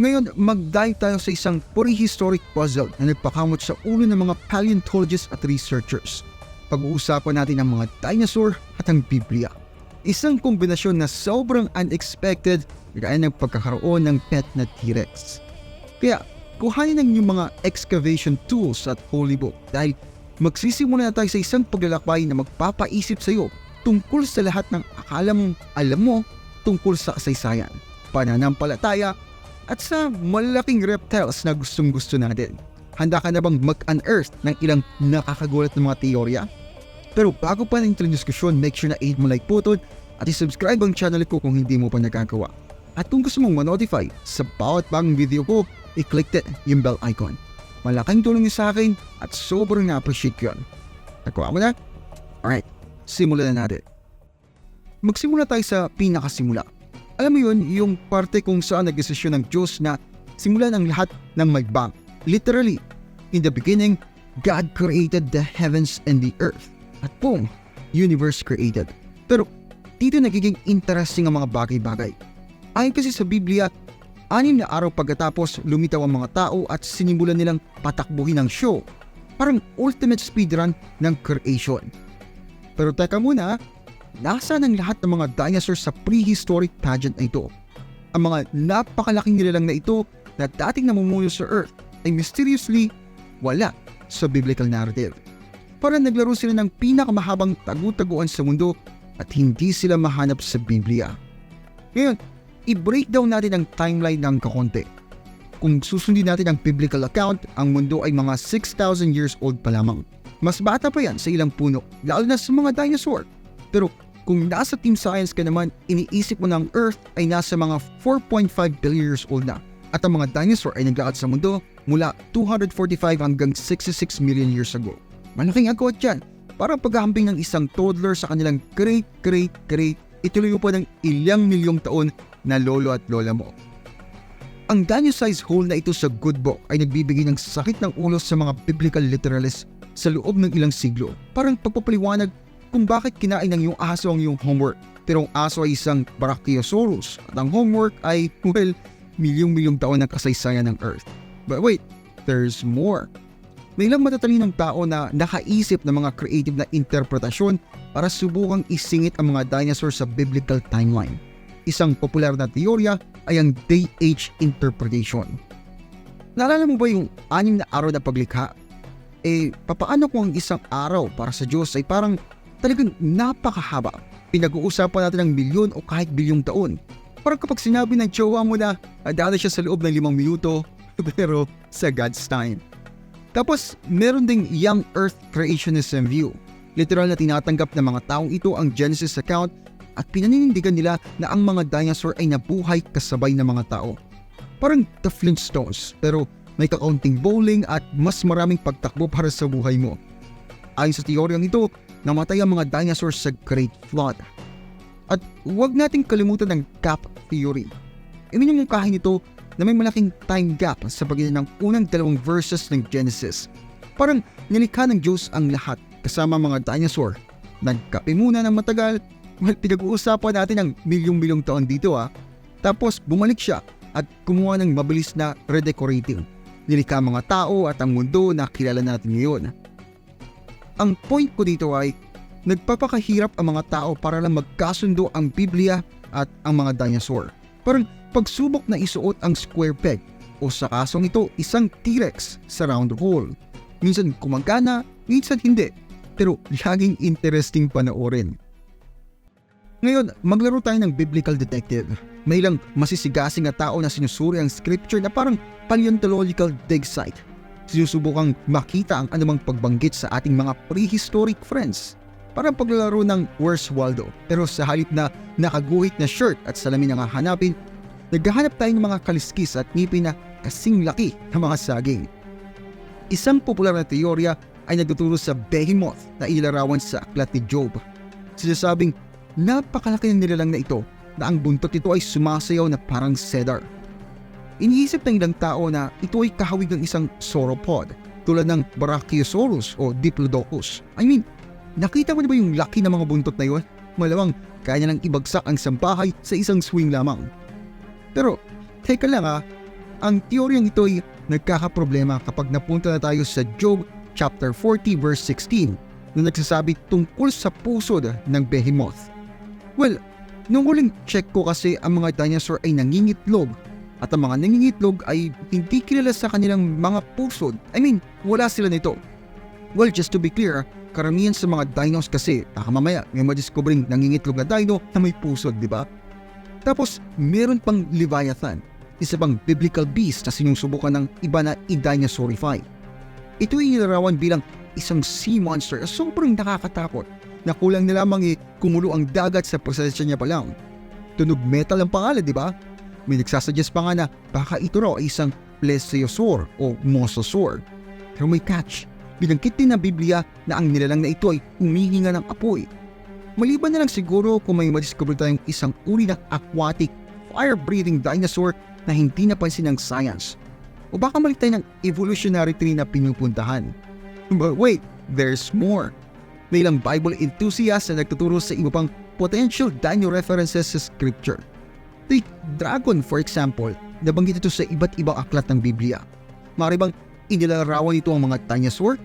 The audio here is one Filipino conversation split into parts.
Ngayon, mag-dive tayo sa isang prehistoric puzzle na nagpakamot sa ulo ng mga paleontologists at researchers. Pag-uusapan natin ang mga dinosaur at ang Biblia. Isang kombinasyon na sobrang unexpected gaya ng pagkakaroon ng pet na T-Rex. Kaya, kuhanin ang inyong mga excavation tools at holy book dahil magsisimula na tayo sa isang paglalakbay na magpapaisip sa iyo tungkol sa lahat ng akala mong alam mo tungkol sa kasaysayan, pananampalataya, at sa malaking reptiles na gustong gusto natin. Handa ka na bang mag-unearth ng ilang nakakagulat na mga teorya? Pero bago pa ng itong diskusyon, make sure na i mo like button at i-subscribe ang channel ko kung hindi mo pa nagagawa. At kung gusto mong ma-notify sa bawat bagong video ko, i-click din yung bell icon. Malaking tulong yun sa akin at sobrang na-appreciate ko yun. Nakuha mo na? Alright, simulan na natin. Magsimula tayo sa pinakasimula. Alam mo yun, yung parte kung saan nagdesisyon ng Diyos na simulan ang lahat ng magbang. Literally, in the beginning, God created the heavens and the earth. At boom, universe created. Pero dito nagiging interesting ang mga bagay-bagay. Ayon kasi sa Biblia, anim na araw pagkatapos lumitaw ang mga tao at sinimulan nilang patakbuhin ang show. Parang ultimate speedrun ng creation. Pero teka muna, nasaan ang lahat ng mga dinosaurs sa prehistoric pageant na ito? Ang mga napakalaking nilalang na ito na dating namumuno sa Earth ay mysteriously wala sa biblical narrative. Parang naglaro sila ng pinakamahabang tagu-taguan sa mundo at hindi sila mahanap sa Biblia. Ngayon, i-breakdown natin ang timeline ng kakonte. Kung susundin natin ang biblical account, ang mundo ay mga 6,000 years old pa lamang. Mas bata pa yan sa ilang puno, lalo na sa mga dinosaur. Pero kung nasa team science ka naman, iniisip mo na ang Earth ay nasa mga 4.5 billion years old na. At ang mga dinosaur ay naglakad sa mundo mula 245 hanggang 66 million years ago. Malaking agwat yan. Parang paghahambing ng isang toddler sa kanilang great, great, great, ituloy mo pa ng ilang milyong taon na lolo at lola mo. Ang dino-sized hole na ito sa good book ay nagbibigay ng sakit ng ulo sa mga biblical literalists sa loob ng ilang siglo. Parang pagpapaliwanag kung bakit kinain ng iyong aso ang iyong homework. Pero ang aso ay isang Brachiosaurus at ang homework ay, well, milyong-milyong taon ng kasaysayan ng Earth. But wait, there's more. May ilang matatalinong tao na nakaisip ng mga creative na interpretasyon para subukang isingit ang mga dinosaurs sa biblical timeline. Isang popular na teorya ay ang day-age interpretation. Naalala mo ba yung anim na araw na paglikha? Eh, papaano kung ang isang araw para sa Diyos ay parang talagang napakahaba? Pinag-uusapan natin ng milyon o kahit bilyong taon. Parang kapag sinabi ng jowa mo na dati siya sa loob ng limang minuto, pero sa God's time. Tapos, meron ding young earth creationism view. Literal na tinatanggap ng mga taong ito ang Genesis account at pinaninindigan nila na ang mga dinosaur ay nabuhay kasabay ng mga tao. Parang The Flintstones, pero may kakaunting bowling at mas maraming pagtakbo para sa buhay mo. Ayon sa teoryang ito, namatay ang mga dinosaurs sa Great Flood. At huwag nating kalimutan ng gap theory. Iminumungkahin ito na may malaking time gap sa pagitan ng unang dalawang verses ng Genesis. Parang nilikha ng Diyos ang lahat kasama mga dinosaur. Nagkape muna ng matagal, well, pinag-uusapan natin ng milyong-milyong taon dito ha. Tapos bumalik siya at kumuha ng mabilis na redecorating. Nilikha ang mga tao at ang mundo na kilala natin ngayon. Ang point ko dito ay nagpapakahirap ang mga tao para lang magkasundo ang Biblia at ang mga dinosaur. Parang pagsubok na isuot ang square peg o sa kasong ito isang T-Rex sa round hole. Minsan kumagana, minsan hindi. Pero laging interesting panoorin. Ngayon, maglaro tayo ng biblical detective. May ilang masisigasing na tao na sinusuri ang scripture na parang paleontological dig site. Sinusubukang makita ang anumang pagbanggit sa ating mga prehistoric friends. Parang paglalaro ng Where's Waldo. Pero sa halip na nakaguhit na shirt at salamin ang hahanapin, naghahanap tayo ng mga kaliskis at ngipin na kasing laki ng mga saging. Isang popular na teorya ay nagtuturo sa behemoth na ilarawan sa aklat ni Job. Sinasabing napakalaki ng nilalang na ito na ang buntot nito ay sumasayaw na parang cedar. Iniisip ng ilang tao na ito ay kahawig ng isang sauropod tulad ng Brachiosaurus o Diplodocus. I mean, nakita mo na ba yung laki ng mga buntot na yun? Malamang kaya nang ibagsak ang sampahay sa isang swing lamang. Pero, teka lang ha, ang teoryang ito ay nagkakaproblema kapag napunta na tayo sa Job chapter 40 verse 16 na nagsasabi tungkol sa pusod ng behemoth. Well, nung huling check ko kasi ang mga dinosaur ay nangingitlog at ang mga nangingitlog ay hindi kilala sa kanilang mga pusod. I mean, wala sila nito. Well, just to be clear, karamihan sa mga dinos kasi, baka mamaya may madiscovering nangingitlog na dino na may pusod, di ba? Tapos, meron pang Leviathan, isa pang biblical beast na sinusubukan ng iba na i-dinosaurify. Ito ay inilarawan bilang isang sea monster na sobrang nakakatakot na kulang na lamang eh, kumulo ang dagat sa presensya niya pa lang. Tunog metal ang pangalan, di ba? May nagsasuggest pa nga na baka ito raw ay isang plesiosaur o mosasaur. Pero may catch. Binangkit din ng Biblia na ang nilalang na ito ay umihinga ng apoy. Maliban na lang siguro kung may madiscover tayong isang uri ng aquatic, fire-breathing dinosaur na hindi napansin ng science. O baka mali tayo ng evolutionary tree na pinupuntahan. But wait, there's more. May ilang Bible enthusiasts na nagtuturo sa iba pang potential dino references sa scripture. Take dragon for example, nabanggit ito sa iba't ibang aklat ng Biblia. Maaari bang inilalarawan ito ang mga dinosaur?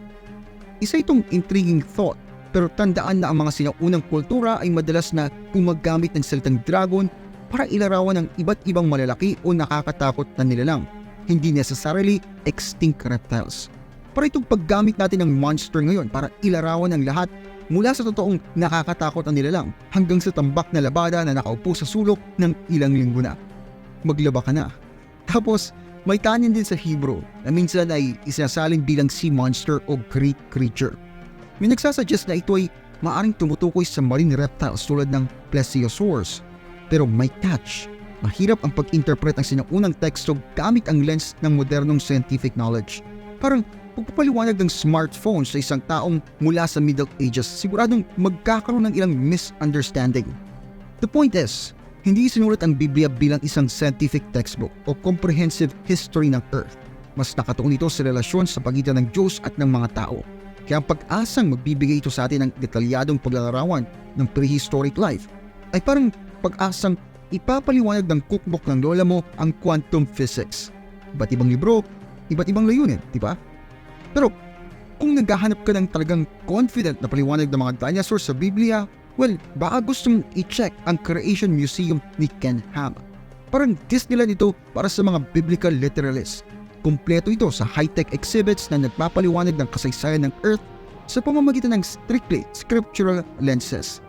Isa itong intriguing thought pero tandaan na ang mga sinaunang kultura ay madalas na gumagamit ng salitang dragon para ilarawan ng iba't ibang malalaki o nakakatakot na nilalang, hindi necessarily extinct reptiles. Para itong paggamit natin ng monster ngayon para ilarawan ang lahat mula sa totoong nakakatakot na nilalang hanggang sa tambak na labada na nakaupo sa sulok ng ilang linggo na. Maglaba ka na. Tapos, may kanin din sa Hebrew na minsan ay isasaling bilang sea monster o great creature. May nagsasuggest na ito ay maaring tumutukoy sa marine reptiles tulad ng plesiosaurs. Pero may catch. Mahirap ang pag-interpret ng sinaunang teksto gamit ang lens ng modernong scientific knowledge. Parang pagpapaliwanag ng smartphone sa isang taong mula sa Middle Ages, siguradong magkakaroon ng ilang misunderstanding. The point is, hindi sinulat ang Biblia bilang isang scientific textbook o comprehensive history ng Earth. Mas nakatuon ito sa relasyon sa pagitan ng Diyos at ng mga tao. Kaya ang pag-asang magbibigay ito sa atin ng detalyadong paglalarawan ng prehistoric life ay parang pag-asang ipapaliwanag ng cookbook ng lola mo ang quantum physics. Iba't ibang libro, iba't ibang layunin, di ba? Pero kung naghahanap ka ng talagang confident na paliwanag ng mga dinosaur sa Biblia, well, baka gusto mong i-check ang Creation Museum ni Ken Ham. Parang Disneyland ito para sa mga biblical literalists. Kumpleto ito sa high-tech exhibits na nagpapaliwanag ng kasaysayan ng Earth sa pamamagitan ng strictly scriptural lenses.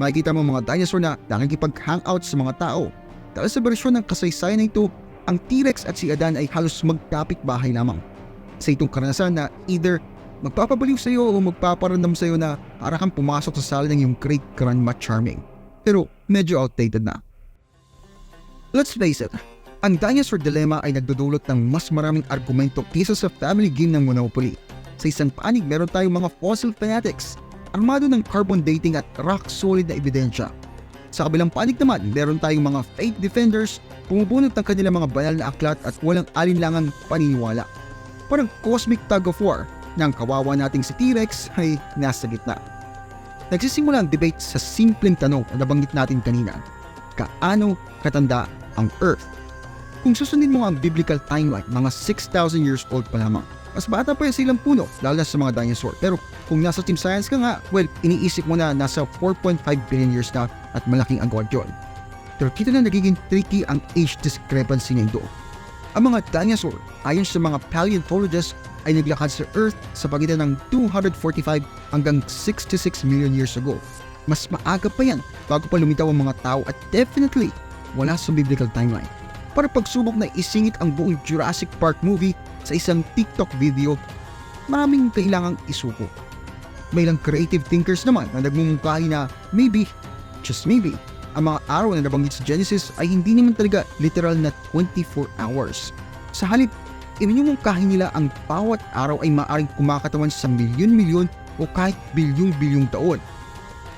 Makikita mo mga dinosaur na nakikipag-hangout sa mga tao. Dahil sa bersyon ng kasaysayan na ito, ang T-Rex at si Adan ay halos magkapit bahay lamang. Sa itong karanasan na either magpapabaliw sa iyo o magpaparamdam sa iyo na para kang pumasok sa sala ng iyong great grandma charming. Pero medyo outdated na. Let's face it, ang dinosaur dilemma ay nagdudulot ng mas maraming argumento kaysa sa family game ng Monopoly. Sa isang panig meron tayong mga fossil fanatics, armado ng carbon dating at rock solid na ebidensya. Sa kabilang panig naman, meron tayong mga faith defenders, pumubunot ng kanilang mga banal na aklat at walang alinlangang paniniwala. Parang cosmic tug of war na ang kawawa nating si T-Rex ay nasa gitna. Nagsisimula ang debate sa simpleng tanong na nabanggit natin kanina. Kaano katanda ang Earth? Kung susundin mo ang biblical timeline, mga 6,000 years old pa lamang. Mas bata pa yan silang puno, lalo na sa mga dinosaur. Pero kung nasa team science ka nga, well, iniisip mo na nasa 4.5 billion years na at malaking agwad yun. Pero dito na nagiging tricky ang age discrepancy nito. Ang mga dinosaur, ayon sa mga paleontologists, ay naglakad sa Earth sa pagitan ng 245 hanggang 66 million years ago. Mas maaga pa yan bago pa lumitaw ang mga tao at definitely wala sa biblical timeline. Para pagsubok na isingit ang buong Jurassic Park movie sa isang TikTok video, maraming kailangang isuko. May ilang creative thinkers naman na nagmumungkahi na maybe, just maybe, ang mga araw na nabanggit sa Genesis ay hindi naman talaga literal na 24 hours. Sa halip, iminyumungkahi nila ang bawat araw ay maaring kumakatawan sa milyon-milyon o kahit bilyong-bilyong taon.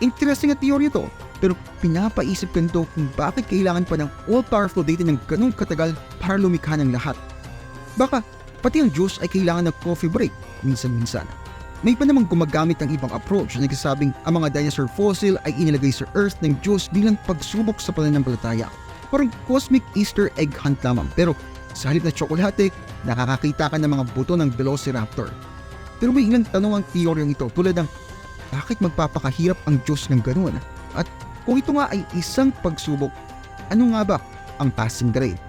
Interesting na teorya to, pero pinapaisip ka nito kung bakit kailangan pa ng all-powerful data ng ganong katagal para lumikha ng lahat. Baka pati ang Diyos ay kailangan ng coffee break minsan-minsan. May pa namang gumagamit ng ibang approach na nagsasabing ang mga dinosaur fossil ay inilagay sa Earth ng Diyos bilang pagsubok sa pananampalataya. Parang cosmic Easter egg hunt lamang pero Sa halip na tsokolate, nakakakita ka ng mga buto ng Velociraptor. Pero may ilang tanong ang teoryang ito tulad ng bakit magpapakahirap ang Diyos ng ganoon? At kung ito nga ay isang pagsubok, ano nga ba ang passing grade?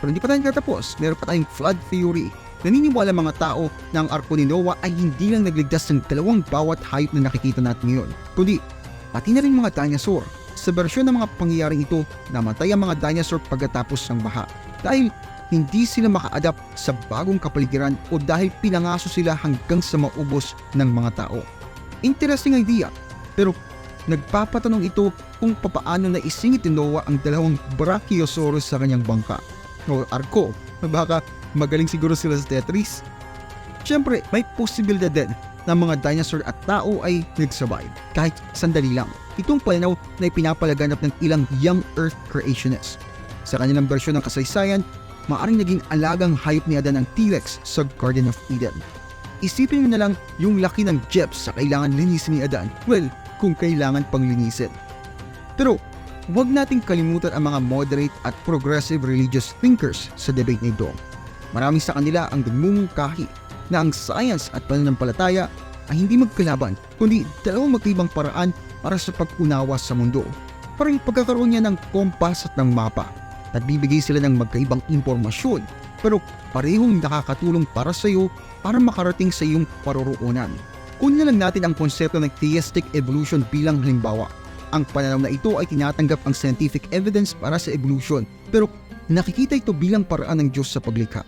Pero hindi pa tayo katapos, meron pa tayong flood theory. Naniniwala mga tao na ang arko ni Noah ay hindi lang nagligtas ng dalawang bawat hayop na nakikita natin ngayon, kundi pati na rin mga dinosaur. Sa bersyon ng mga pangyayaring ito, namatay ang mga dinosaur pagkatapos ng baha dahil hindi sila maka-adapt sa bagong kapaligiran o dahil pinangaso sila hanggang sa maubos ng mga tao. Interesting idea, pero nagpapatanong ito kung papaano na isingit ni Noah ang dalawang Brachiosaurus sa kanyang bangka o arko. Baka magaling siguro sila sa Tetris. Siyempre, may posibilidad din na mga dinosaur at tao ay nag-survive kahit sandali lang. Itong pananaw na ipinapalaganap ng ilang young earth creationists. Sa kanilang bersyon ng kasaysayan, maaring naging alagang hayop ni Adan ang T-Rex sa Garden of Eden. Isipin mo na lang yung laki ng jeps sa kailangan linisin ni Adan. Well, kung kailangan pang linisin. Pero huwag nating kalimutan ang mga moderate at progressive religious thinkers sa debate na ito. Marami sa kanila ang nagmumungkahi na ang science at pananampalataya ay hindi magkalaban kundi dalawang magkaibang paraan para sa pag-unawa sa mundo. Parang pagkakaroon niya ng kompas at ng mapa. Nagbibigay sila ng magkaibang impormasyon pero parehong nakakatulong para sa iyo para makarating sa iyong paroroonan. Kunin lang natin ang konsepto ng theistic evolution bilang halimbawa. Ang pananaw na ito ay tinatanggap ang scientific evidence para sa evolution pero nakikita ito bilang paraan ng Diyos sa paglikha.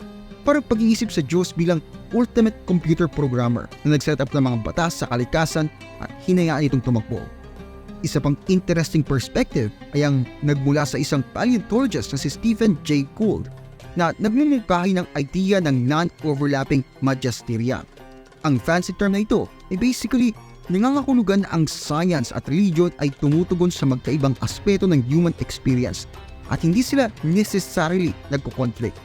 Parang pag-iisip sa Diyos bilang ultimate computer programmer na nag-set up ng mga batas sa kalikasan at hinayaan itong tumakbo. Isa pang interesting perspective ay ang nagmula sa isang paleontologist na si Stephen J. Gould na nagmumungkahi ng idea ng non-overlapping magisterium. Ang fancy term na ito ay basically nangangakulugan ang science at religion ay tumutugon sa magkaibang aspeto ng human experience at hindi sila necessarily nagko-conflict.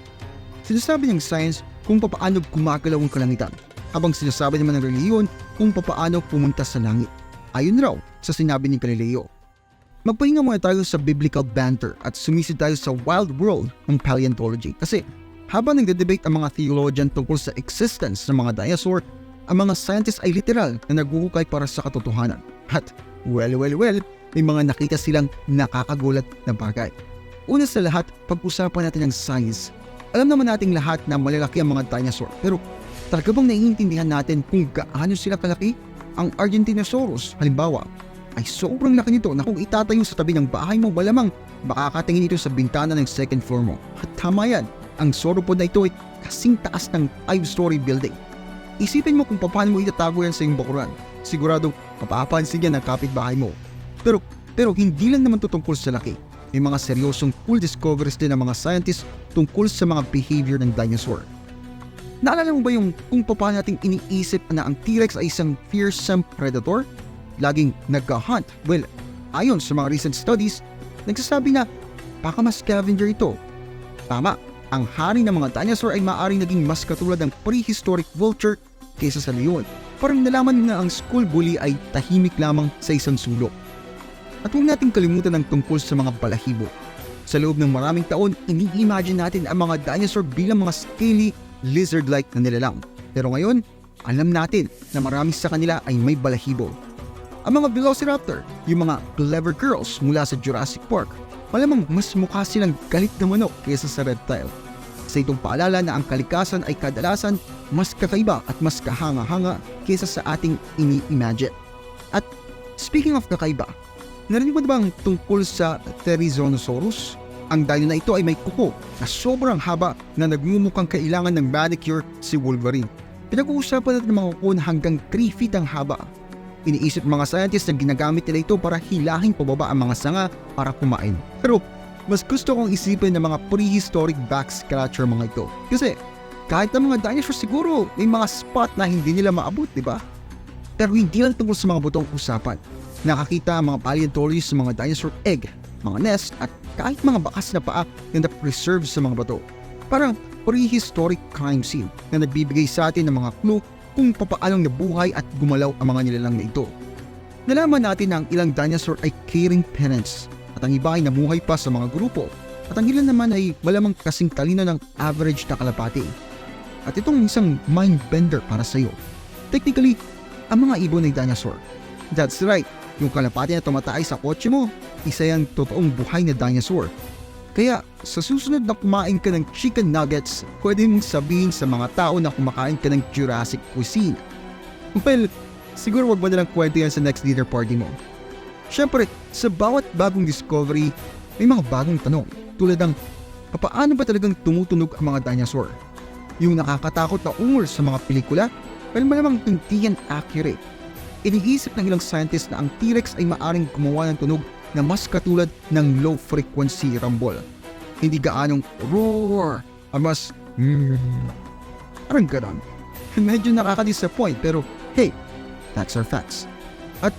Sinasabi ng science kung papaano gumagalaw ang kalangitan, habang sinasabi naman ng reliyon kung papaano pumunta sa langit. Ayon raw sa sinabi ni Galileo. Magpahinga muna tayo sa biblical banter at sumisid tayo sa wild world ng paleontology kasi habang nagde-debate ang mga theologian tungkol sa existence ng mga dinosaur, ang mga scientists ay literal na naguhukay para sa katotohanan. At well, well, well, may mga nakita silang nakakagulat na bagay. Una sa lahat, pag-usapan natin ang science. Alam naman nating lahat na malalaki ang mga dinosaur pero talaga bang naiintindihan natin kung gaano sila kalaki? Ang Argentinosaurus, halimbawa, ay sobrang laki nito na kung itatayo sa tabi ng bahay mo, malamang makakatingin ito sa bintana ng second floor mo. At tama yan, ang sauropod na ito ay kasing taas ng 5-story building. Isipin mo kung paano mo itatago yan sa iyong bakuran. Siguradong mapapansin yan ng kapitbahay mo. Pero, pero hindi lang naman to tungkol sa laki. May mga seryosong cool discoveries din ng mga scientists tungkol sa mga behavior ng dinosaur. Naalala mo ba yung kung paano nating iniisip na ang T-Rex ay isang fearsome predator? Laging nagka-hunt. Well, ayon sa mga recent studies, nagsasabi na baka mas scavenger ito. Tama, ang hari ng mga dinosaur ay maaaring naging mas katulad ng prehistoric vulture kaysa sa leon. Parang nalaman na ang school bully ay tahimik lamang sa isang sulok. At huwag nating kalimutan ang tungkol sa mga balahibo. Sa loob ng maraming taon, ini-imagine natin ang mga dinosaur bilang mga scaly, lizard-like na nilalang. Pero ngayon, alam natin na marami sa kanila ay may balahibo. Ang mga Velociraptor, yung mga clever girls mula sa Jurassic Park, malamang mas mukha silang galit na manok kaysa sa reptile. Sa itong paalala na ang kalikasan ay kadalasan mas kakaiba at mas kahanga-hanga kaysa sa ating ini-imagine. At speaking of kakaiba, narinig mo na bang tungkol sa Therizinosaurus? Ang dino na ito ay may kuko na sobrang haba na nagmumukhang kailangan ng manicure si Wolverine. Pinag-uusapan natin ng mga kuko na hanggang 3 feet ang haba. Iniisip mga scientists na ginagamit nila ito para hilahin pababa ang mga sanga para kumain. Pero mas gusto kong isipin ng mga prehistoric back scratcher mga ito. Kasi kahit ang mga dinosaur siguro may mga spot na hindi nila maabot, di ba? Pero hindi lang tungkol sa mga butong usapan. Nakakita ang mga paleontologists sa mga dinosaur egg, mga nest at kahit mga bakas na paa na na-preserve sa mga bato. Parang prehistoric crime scene na nagbibigay sa atin ng mga clue kung papaanong nabuhay at gumalaw ang mga nilalang na ito. Nalaman natin na ang ilang dinosaur ay caring parents at ang iba ay namuhay pa sa mga grupo At ang ilan naman ay malamang kasing talino ng average na kalapati. At itong isang mind bender para sa iyo. Technically, ang mga ibon ay dinosaur. That's right, yung kalapati na tumataay sa kotse mo, isa yung totoong buhay na dinosaur. Kaya sa susunod na kumain ka ng chicken nuggets, pwede mong sabihin sa mga tao na kumakain ka ng Jurassic cuisine. Well, siguro wag mo na lang kwento yan sa next dinner party mo. Siyempre, sa bawat bagong discovery, may mga bagong tanong tulad ng papaano ba talagang tumutunog ang mga dinosaur? Yung nakakatakot na ungol sa mga pelikula, pero malamang hindi yan accurate. Iniisip ng ilang scientists na ang T-Rex ay maaring gumawa ng tunog na mas katulad ng low frequency rumble. Hindi gaanong roar, ang mas mm, parang ganon. Medyo nakaka-disappoint pero hey, that's our facts. At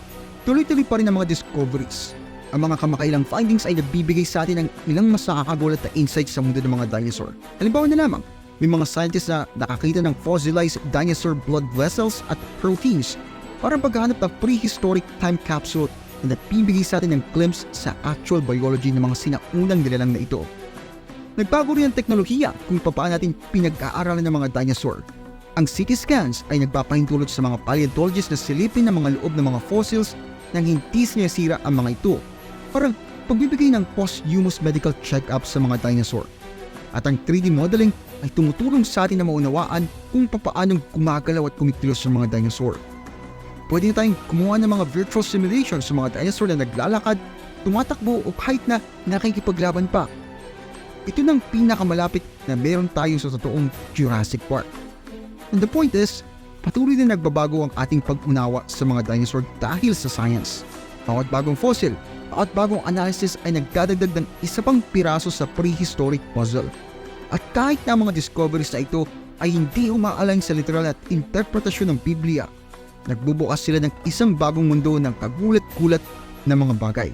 tuloy-tuloy pa rin ang mga discoveries. Ang mga kamakailang findings ay nagbibigay sa atin ng ilang mas nakakagulat na insights sa mundo ng mga dinosaur. Halimbawa na lamang, may mga scientists na nakakita ng fossilized dinosaur blood vessels at proteins para paghahanap ng prehistoric time capsule na nagbibigay sa atin ng glimpse sa actual biology ng mga sinaunang nilalang na ito. Nagbago rin ang teknolohiya kung paano natin pinag-aaralan ng mga dinosaur. Ang CT scans ay nagpapahintulot sa mga paleontologists na silipin ng mga loob ng mga fossils nang hindi sinisira ang mga ito. Parang pagbibigay ng posthumous medical check-up sa mga dinosaur. At ang 3D modeling ay tumutulong sa atin na maunawaan kung papaanong gumagalaw at kumikilos ang mga dinosaur. Pwede tayong kumuha ng mga virtual simulations sa mga dinosaur na naglalakad, tumatakbo o kahit na nakikipaglaban pa. Ito nang pinakamalapit na meron tayo sa totoong Jurassic Park. And the point is, patuloy na nagbabago ang ating pag-unawa sa mga dinosaur dahil sa science. Bawat bagong fossil at bagong analysis ay nagdadagdag ng isa pang piraso sa prehistoric puzzle. At kahit na mga discoveries na ito ay hindi umaalang sa literal at interpretasyon ng Biblia, nagbubukas sila ng isang bagong mundo ng kagulat-gulat na mga bagay.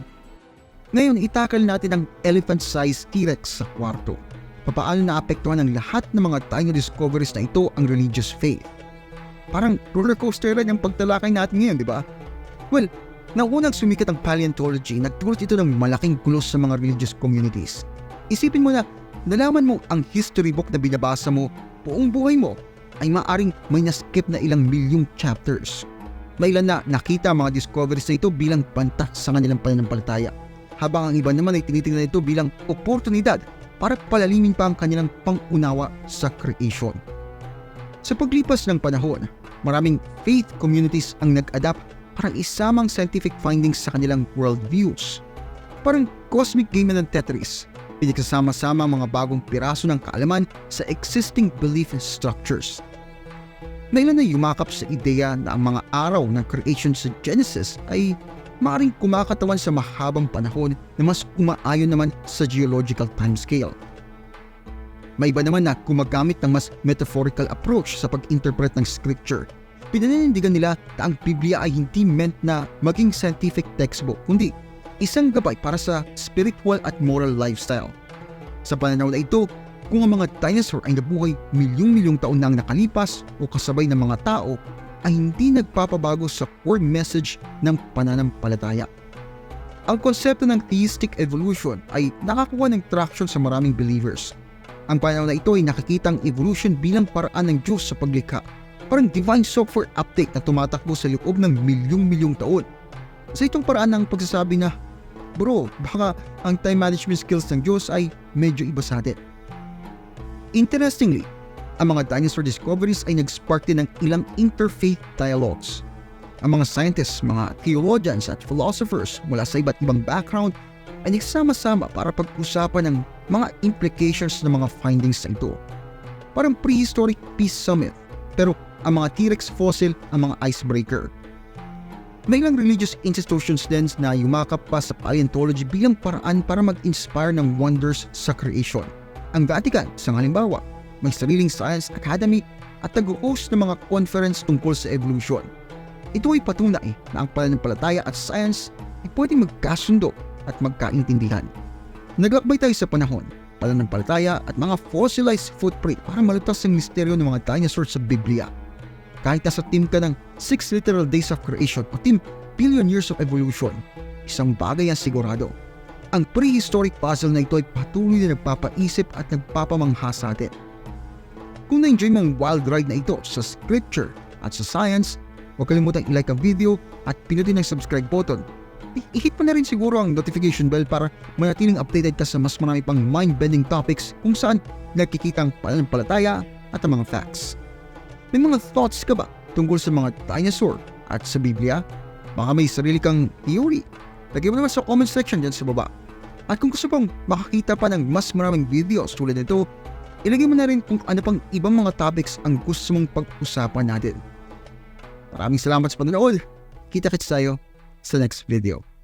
Ngayon, itakal natin ang elephant-sized T-Rex sa kwarto. Papaano naapektuhan ng lahat ng mga tiny discoveries na ito ang religious faith. Parang roller coaster rin ang pagtalakay natin ngayon, di ba? Well, naunang sumikat ang paleontology, nagdulot ito ng malaking gulo sa mga religious communities. Isipin mo na, nalaman mo ang history book na binabasa mo buong buhay mo ay maaring may naskip na ilang milyong chapters. May ilan na nakita mga discoveries na ito bilang banta sa kanilang pananampalataya. Habang ang iba naman ay tinitingnan ito bilang oportunidad para palalimin pa ang kanilang pangunawa sa creation. Sa paglipas ng panahon, maraming faith communities ang nag-adapt para isamang scientific findings sa kanilang worldviews. Parang cosmic game ng Tetris, pinagsasama-sama ang mga bagong piraso ng kaalaman sa existing belief structures. May ilan na yumakap sa ideya na ang mga araw ng creation sa Genesis ay maaaring kumakatawan sa mahabang panahon na mas umaayon naman sa geological timescale. May iba naman na gumagamit ng mas metaphorical approach sa pag-interpret ng scripture. Pinaninindigan nila na ang Biblia ay hindi meant na maging scientific textbook, kundi isang gabay para sa spiritual at moral lifestyle. Sa pananaw na ito, kung ang mga dinosaur ay nabuhay milyong-milyong taon nang nakalipas o kasabay ng mga tao, ay hindi nagpapabago sa core message ng pananampalataya. Ang konsepto ng theistic evolution ay nakakuha ng traction sa maraming believers. Ang pananaw na ito ay nakikita ang evolution bilang paraan ng Diyos sa paglikha, parang divine software update na tumatakbo sa loob ng milyong-milyong taon. Sa itong paraan ng pagsasabi na, Bro, baka ang time management skills ng Diyos ay medyo iba sa atin. Interestingly, ang mga dinosaur discoveries ay nag-spark din ng ilang interfaith dialogues. Ang mga scientists, mga theologians at philosophers mula sa iba't ibang background ay nagsama-sama para pag-usapan ng mga implications ng mga findings na ito. Parang prehistoric peace summit, pero ang mga T-Rex fossil ang mga icebreaker. May ilang religious institutions din na yumakap pa sa paleontology bilang paraan para mag-inspire ng wonders sa creation. Ang Vatican, sa halimbawa, may sariling science academy at nag-host ng mga conference tungkol sa evolution. Ito ay patunay na ang pananampalataya at science ay pwedeng magkasundo at magkaintindihan. Naglakbay tayo sa panahon, pananampalataya at mga fossilized footprint para malutas ang misteryo ng mga dinosaurs sa Biblia. Kahit nasa team ka ng 6 literal days of creation o team billion years of evolution, isang bagay ang sigurado. Ang prehistoric puzzle na ito ay patuloy na nagpapaisip at nagpapamangha sa atin. Kung na-enjoy mo ang wild ride na ito sa scripture at sa science, huwag kalimutang i-like ang video at pinutin ang subscribe button. I-hit mo na rin siguro ang notification bell para manatiling updated ka sa mas marami pang mind-bending topics kung saan nakikita ang pananampalataya at ang mga facts. May mga thoughts ka ba tungkol sa mga dinosaur at sa Biblia? Baka may sarili kang theory. Lagay mo naman sa comment section dyan sa baba. At kung gusto pong makakita pa ng mas maraming videos tulad nito, ilagay mo na rin kung ano pang ibang mga topics ang gusto mong pag-usapan natin. Maraming salamat sa panonood. Kita-kits tayo sa next video.